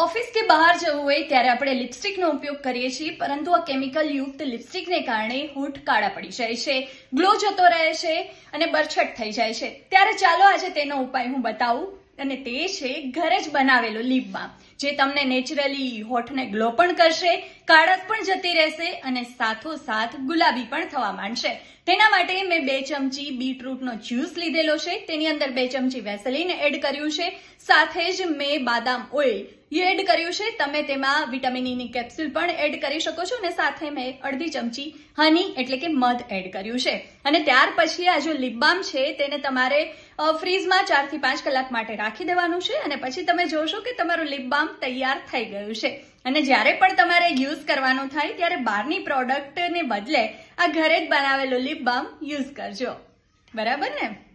Office કે બહાર જવું હોય ત્યારે આપણે લિપસ્ટિકનો ઉપયોગ કરીએ છીએ, પરંતુ આ કેમિકલ યુક્ત લિપસ્ટિકને કારણે હોઠ કાળા પડી જાય છે, ગ્લો જતો રહે છે અને બરછટ થઈ જાય છે. ત્યારે ચાલો આજે તેનો ઉપાય હું બતાવું, અને તે છે ઘરે જ બનાવેલો લીપ બામ જે તમને નેચરલી હોઠને ગ્લો પણ કરશે કાળક પણ જતી રહેશે અને સાથોસાથ ગુલાબી પણ થવા માંડશે. તેના માટે મેં બે ચમચી બીટરૂટનો જ્યુસ લીધેલો છે. તેની અંદર બે ચમચી વેસલીન એડ કર્યું છે. સાથે જ મેં બાદામ ઓઇલ એડ કર્યું છે. તમે તેમાં વિટામિન ઈની કેપ્સ્યુલ પણ એડ કરી શકો છો અને સાથે મેં અડધી ચમચી હની એટલે કે મધ એડ કર્યું છે. અને ત્યાર પછી આ જો લીપબામ છે તેને તમારે ફ્રીઝમાં ચારથી પાંચ કલાક માટે રાખી દેવાનું છે અને પછી તમે જોશો કે તમારું લીપબામ તૈયાર થઈ ગયું છે. અને જ્યારે પણ તમારે યુઝ કરવાનું થાય, ત્યારે બહારની પ્રોડક્ટને બદલે આ ઘરે જ બનાવેલો લીપ બામ યુઝ કરજો. બરાબર ને?